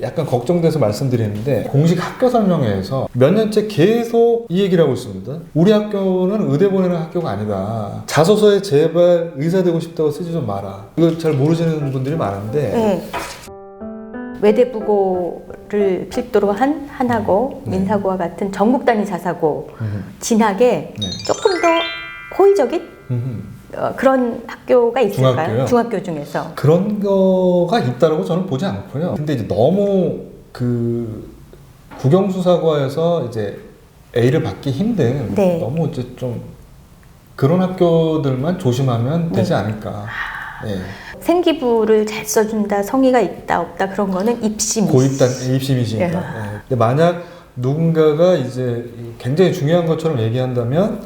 약간 걱정돼서 말씀드리는데 공식 학교 설명회에서 몇 년째 계속 이 얘기를 하고 있습니다. 우리 학교는 의대 보내는 학교가 아니다. 자소서에 제발 의사 되고 싶다고 쓰지 좀 마라. 이거 잘 모르시는 분들이 많은데 네. 외대부고를 필두로 한 한하고 네. 민사고와 같은 전국 단위 자사고 음, 진학에 네. 조금 더 호의적인 음, 어, 그런 학교가 있을까요? 중학교요? 중학교 중에서. 그런 거가 있다라고 저는 보지 않고요. 근데 이제 너무 그 국영수사과에서 이제 A를 받기 힘든 네. 너무 이제 좀 그런 학교들만 조심하면 네. 되지 않을까. 예. 생기부를 잘 써준다, 성의가 있다, 없다 그런 거는 입심. 고입단. 예. 예. 근데 만약 누군가가 이제 굉장히 중요한 것처럼 얘기한다면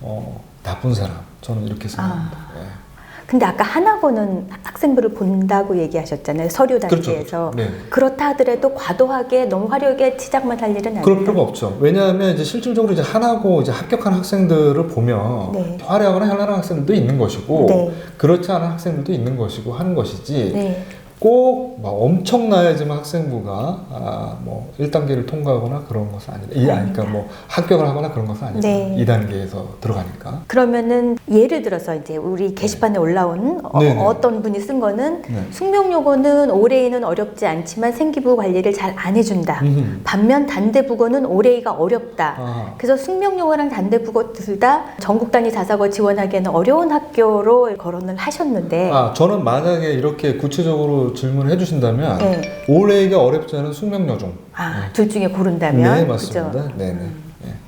어, 나쁜 사람. 저는 이렇게 생각합니다. 예. 근데 아까 하나고는 학생부를 본다고 얘기하셨잖아요. 서류 그렇죠. 단계에서. 그렇죠. 네. 그렇다 하더라도 과도하게 너무 화려하게 치장만 할 일은 아니에요. 그럴 필요가 없죠. 왜냐하면 이제 실질적으로 이제 하나고 이제 합격한 학생들을 보면 네. 화려하거나 현란한 학생들도 있는 것이고 네. 그렇지 않은 학생들도 있는 것이고 하는 것이지 네. 꼭 막 엄청나야지만 학생부가 아, 뭐 1단계를 통과하거나 그런 것은 아니다. 이 아니, 그러니까 뭐 합격을 하거나 그런 것은 아니다. 네. 2단계에서 들어가니까. 그러면은 예를 들어서 이제 우리 게시판에 올라온 어, 네네. 어 떤 분이 쓴 거는 네. 숙명여고는 올해에는 어렵지 않지만 생기부 관리를 잘 안 해준다. 음. 반면 단대국어는 올해가 어렵다. 아. 그래서 숙명여고랑 단대국어 둘다 전국 단위 자사고 지원하기에는 어려운 학교로 거론을 하셨는데 아, 저는 만약에 이렇게 구체적으로 질문을 해주신다면 네. 올해가 어렵지 않은 숙명여중. 아, 둘 중에 고른다면 네, 그죠? 맞습니다. 네, 네.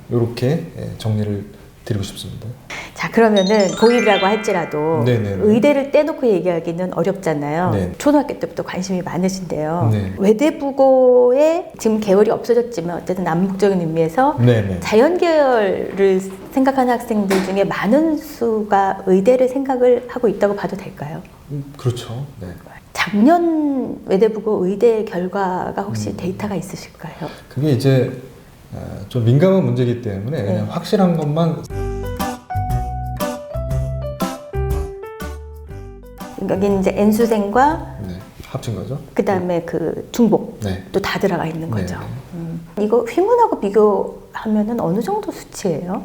이렇게 정리를 드리고 싶습니다. 자 그러면은 고일이라고 할지라도 네네네. 의대를 떼놓고 얘기하기는 어렵잖아요. 네. 초등학교 때부터 관심이 많으신데요. 네. 외대부고의 지금 계열이 없어졌지만 어쨌든 암묵적인 의미에서 네, 네. 자연 계열을 생각하는 학생들 중에 많은 수가 의대를 생각을 하고 있다고 봐도 될까요? 음, 그렇죠. 네. 작년 외대부고 의대 결과가 혹시 음. 데이터가 있으실까요? 그게 이제 어, 좀 민감한 문제이기 때문에 네. 확실한 것만 여기 이제 N수생과 네, 합친 거죠. 그 다음에 그 중복 네. 또다 들어가 있는 네, 거죠. 네. 음. 이거 휘문하고 비교하면은 어느 정도 수치예요?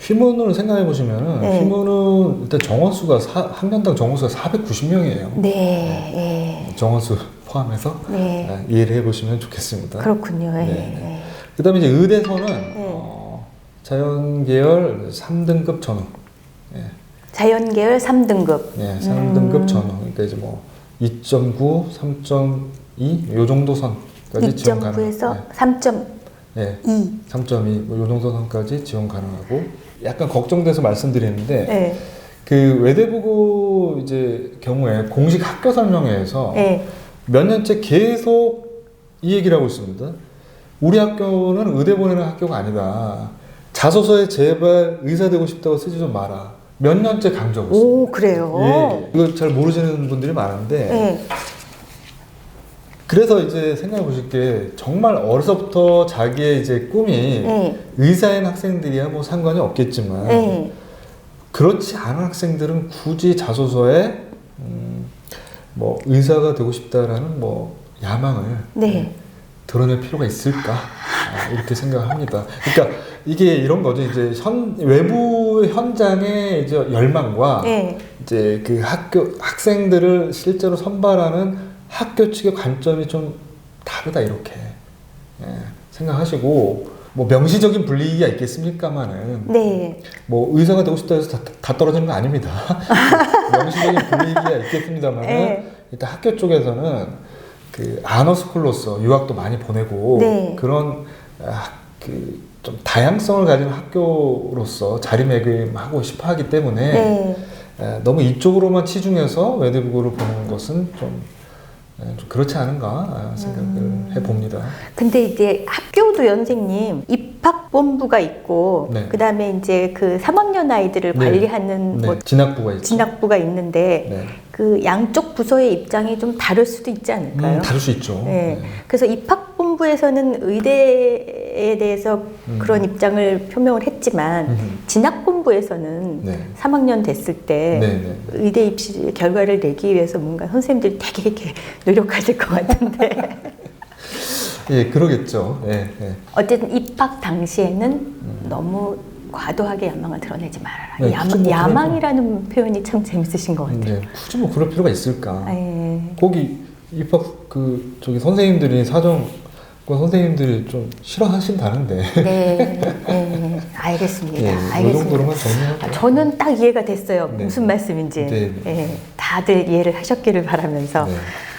휘문을 생각해 보시면은 네. 휘문은 일단 정원수가 사, 한 명당 정원수가 490명이에요. 네, 정원수 포함해서 예, 네. 아, 이해를 해 보시면 좋겠습니다. 그렇군요. 예, 네. 그다음에 이제 의대서는 네. 어, 자연계열 3등급 전형. 예. 자연계열 3등급. 네, 3등급 음. 전형. 그러니까 이제 뭐 2.9, 3.2, 요 정도 선까지 지원 가능. 2.9에서 3.2. 네, 3.2, 뭐 요 정도 선까지 지원 가능하고 약간 걱정돼서 말씀드리는데 네. 그 외대부고 이제 경우에 공식 학교 설명회에서 네. 몇 년째 계속 이 얘기를 하고 있습니다. 우리 학교는 의대 보내는 학교가 아니다. 자소서에 제발 의사 되고 싶다고 쓰지 좀 마라. 몇 년째 강조하고 있습니다. 오, 그래요? 예, 이거 잘 모르시는 분들이 많은데 네. 그래서 이제 생각해 보실 게 정말 어려서부터 자기의 이제 꿈이 네. 의사인 학생들이야 뭐 상관이 없겠지만 네. 그렇지 않은 학생들은 굳이 자소서에 음, 뭐 의사가 되고 싶다라는 뭐 야망을 네. 드러낼 필요가 있을까 아, 이렇게 생각합니다. 그러니까 이게 이런 거죠. 이제 현 외부 현장의 이제 열망과 네. 이제 그 학교 학생들을 실제로 선발하는 학교 측의 관점이 좀 다르다 이렇게 예, 생각하시고 뭐 명시적인 분리가 있겠습니까마는 네. 뭐 의사가 되고 싶다 해서 다, 다 떨어지는 거 아닙니다. 명시적인 분위기가 있겠습니다만은 네. 일단 학교 쪽에서는 그 아너스쿨로서 유학도 많이 보내고 네. 그런 아, 그좀 다양성을 가진 학교로서 자리매김하고 싶어 하기 때문에 네. 에, 너무 이쪽으로만 치중해서 외대부고를 보는 것은 좀, 에, 좀 그렇지 않은가 아, 생각을 음. 해봅니다. 근데 이제 학교도 선생님 입학본부가 있고 네. 그다음에 이제 그 3학년 아이들을 네. 관리하는 네, 뭐 진학부가 있죠. 진학부가 있는데 네. 그 양쪽 부서의 입장이 좀 다를 수도 있지 않을까요? 음, 다를 수 있죠. 네. 그래서 입학본부에서는 의대 에 대해서 음. 그런 입장을 표명을 했지만 음. 진학본부에서는 네. 3학년 됐을 때 네, 네. 의대 입시 결과를 내기 위해서 뭔가 선생님들이 되게 이렇게 노력하실 것 같은데 예, 그러겠죠. 예, 예. 어쨌든 입학 당시에는 너무 과도하게 야망을 드러내지 말아라. 네, 야망, 뭐 야망이라는 표현이 참 재밌으신 것 같아요. 네, 굳이 뭐 그럴 필요가 있을까? 예. 거기 입학 그 저기 선생님들이 사정 과 선생님들이 좀 싫어하신다는데. 네, 네, 알겠습니다. 예, 이 알겠습니다. 정도로만 정리하고. 아, 저는 딱 이해가 됐어요. 네. 무슨 말씀인지. 네, 네. 예, 다들 이해를 하셨기를 바라면서 네.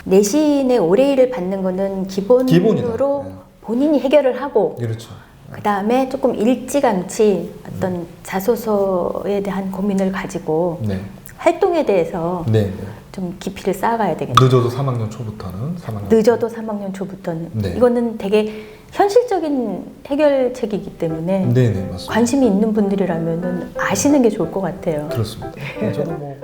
내신의 올해일을 받는 거는 기본으로. 네. 본인이 해결을 하고 그렇죠. 그 다음에 조금 일찌감치 어떤 자소서에 대한 고민을 가지고 네. 활동에 대해서 네. 네. 좀 깊이를 쌓아가야 되겠네요. 늦어도 3학년 초부터는 3학년. 늦어도 3학년 초부터는 네. 이거는 되게 현실적인 해결책이기 때문에 네, 네, 맞습니다. 관심이 있는 분들이라면 아시는 게 좋을 것 같아요. 그렇습니다. 네, 저도 뭐